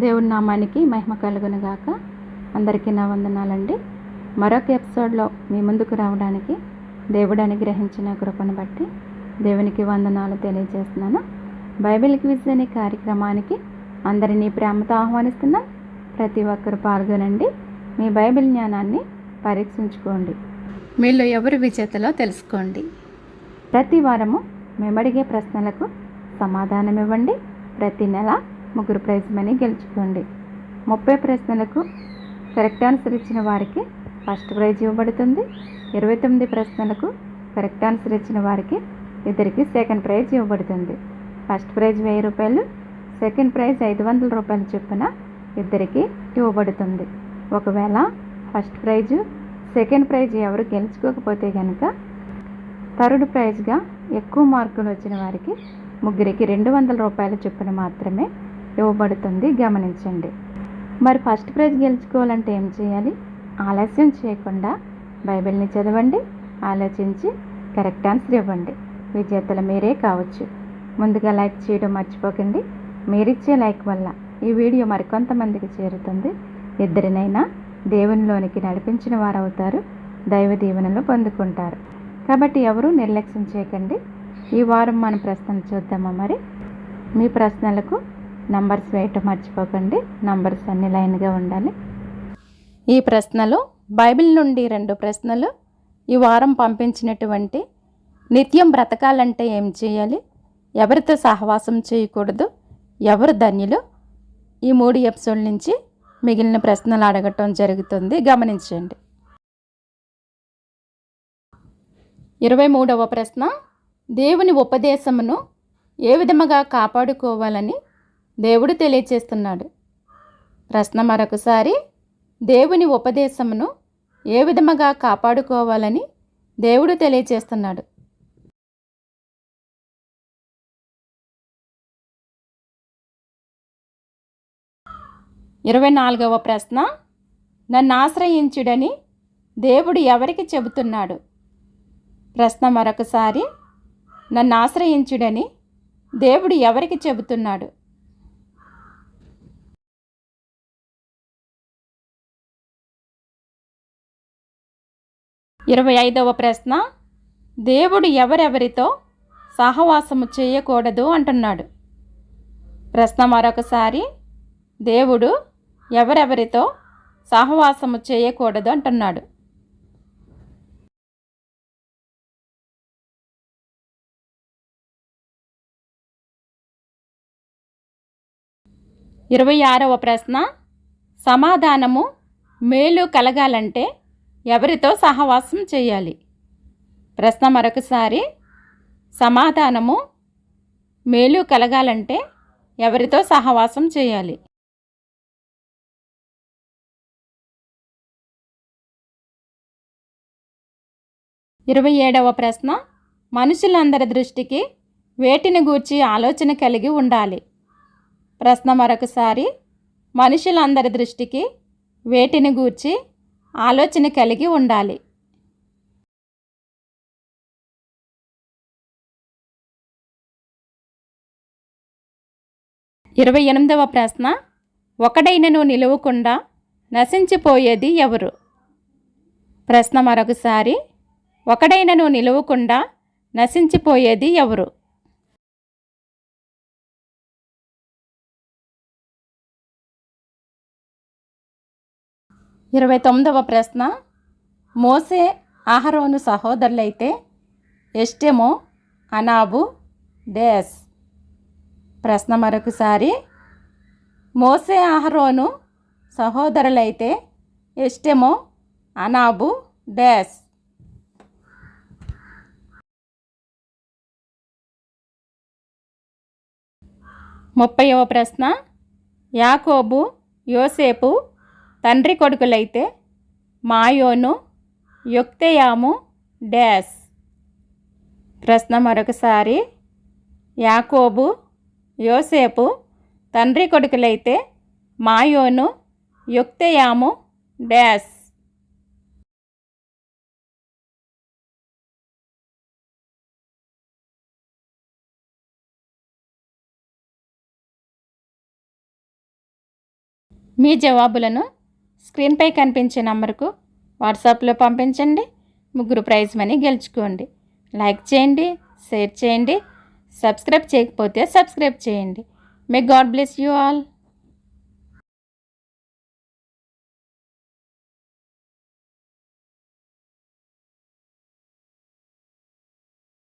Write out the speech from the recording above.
దేవుడి నామానికి మహిమ కలుగును గాక. అందరికీ నా వందనాలండి. మరొక ఎపిసోడ్లో మీ ముందుకు రావడానికి దేవుడు అనుగ్రహించిన కృపను బట్టి దేవునికి వందనాలు తెలియజేస్తున్నాను. బైబిల్ క్విజ్ అనే కార్యక్రమానికి అందరినీ ప్రేమతో ఆహ్వానిస్తున్నాం. ప్రతి ఒక్కరు పాల్గొనండి. మీ బైబిల్ జ్ఞానాన్ని పరీక్షించుకోండి. మీలో ఎవరు విజేతలో తెలుసుకోండి. ప్రతి వారము మేమడిగే ప్రశ్నలకు సమాధానం ఇవ్వండి ప్రతి నెల ముగ్గురు ప్రైజ్ మనీ గెలుచుకోండి. ముప్పై ప్రశ్నలకు కరెక్ట్ ఆన్సర్ ఇచ్చిన వారికి ఫస్ట్ ప్రైజ్ ఇవ్వబడుతుంది. ఇరవై తొమ్మిది ప్రశ్నలకు కరెక్ట్ ఆన్సర్ ఇచ్చిన వారికి ఇద్దరికి సెకండ్ ప్రైజ్ ఇవ్వబడుతుంది. ఫస్ట్ ప్రైజ్ వెయ్యి రూపాయలు సెకండ్ ప్రైజ్ ఐదు వందల రూపాయలు చొప్పున ఇద్దరికి ఇవ్వబడుతుంది. ఒకవేళ ఫస్ట్ ప్రైజు సెకండ్ ప్రైజ్ ఎవరు గెలుచుకోకపోతే కనుక థర్డ్ ప్రైజ్గా ఎక్కువ మార్కులు వచ్చిన వారికి ముగ్గురికి రెండు వందల రూపాయల చొప్పున మాత్రమే ఇవ్వబడుతుంది. గమనించండి. మరి ఫస్ట్ ప్రైజ్ గెలుచుకోవాలంటే ఏం చేయాలి? ఆలస్యం చేయకుండా బైబిల్ని చదవండి. ఆలోచించి కరెక్ట్ ఆన్సర్ ఇవ్వండి. విజేతలు మీరే కావచ్చు. ముందుగా లైక్ చేయడం మర్చిపోకండి. మీరిచ్చే లైక్ వల్ల ఈ వీడియో మరికొంతమందికి చేరుతుంది. ఇద్దరినైనా దేవునిలోనికి నడిపించిన వారు అవుతారు దైవ దీవెనలు పొందుకుంటారు. కాబట్టి ఎవరూ నిర్లక్ష్యం చేయకండి. ఈ వారం మన ప్రశ్నలు చూద్దామా మరి? మీ ప్రశ్నలకు నంబర్స్ వేయటం మర్చిపోకండి. నంబర్స్ అన్ని లైన్గా ఉండాలి. ఈ ప్రశ్నలు బైబిల్ నుండి రెండు ప్రశ్నలు ఈ వారం పంపించినటువంటి నిత్యం బ్రతకాలంటే ఏం చేయాలి? ఎవరితో సహవాసం చేయకూడదు? ఎవరు ధన్యులు? ఈ మూడు ఎపిసోడ్ నుంచి మిగిలిన ప్రశ్నలు అడగటం జరుగుతుంది. గమనించండి. ఇరవై మూడవ ప్రశ్న దేవుని ఉపదేశమును ఏ విధముగా కాపాడుకోవాలని దేవుడు తెలియచేస్తున్నాడు. ప్రశ్న మరొకసారి దేవుని ఉపదేశమును ఏ విధముగా కాపాడుకోవాలని దేవుడు తెలియచేస్తున్నాడు. ఇరవై నాలుగవ ప్రశ్న నన్ను ఆశ్రయించుడని దేవుడు ఎవరికి చెబుతున్నాడు? ప్రశ్న మరొకసారి నన్ను ఆశ్రయించుడని దేవుడు ఎవరికి చెబుతున్నాడు? ఇరవై ఐదవ ప్రశ్న దేవుడు ఎవరెవరితో సహవాసము చేయకూడదు అంటున్నాడు? ప్రశ్న మరొకసారి దేవుడు ఎవరెవరితో సహవాసము చేయకూడదు అంటున్నాడు? ఇరవై ఆరవ ప్రశ్న సమాధానము మేలు కలగాలంటే ఎవరితో సహవాసం చేయాలి? ప్రశ్న మరొకసారి. సమాధానము మేలు కలగాలంటే ఎవరితో సహవాసం చేయాలి? ఇరవై ఏడవ ప్రశ్న. మనుషులందరి దృష్టికి వేటిని గూర్చి ఆలోచన కలిగి ఉండాలి? ప్రశ్న మరొకసారి. మనుషులందరి దృష్టికి వేటిని గూర్చి ఆలోచన కలిగి ఉండాలి. ఇరవై ఎనిమిదవ ప్రశ్న ఒకడైనను నిలువకుండా నశించిపోయేది ఎవరు? ప్రశ్న మరొకసారి ఒకడైనను నిలువకుండా నశించిపోయేది ఎవరు? ఇరవై తొమ్మిదవ ప్రశ్న. మోసే ఆహరోను సహోదరులైతే ఎస్టెమో అనాబు డేస్ ప్రశ్న మరొకసారి. మోసే ఆహరోను సహోదరులైతే ఎస్టెమో అనాబు డేస్ ముప్పైవ ప్రశ్న. యాకోబు యోసేపు తండ్రి కొడుకులైతే మాయోను యొక్తయాము డ్యాష్ ప్రశ్న మరొకసారి. యాకోబు యోసేపు తండ్రి కొడుకులైతే మాయోను యొక్తయాము డ్యాష్ మీ జవాబులను స్క్రీన్పై కనిపించే నంబర్కు వాట్సాప్లో పంపించండి. ముగ్గురు ప్రైజ్ మనీ గెలుచుకోండి. లైక్ చేయండి షేర్ చేయండి సబ్స్క్రైబ్ చేయకపోతే సబ్స్క్రైబ్ చేయండి. May God bless you all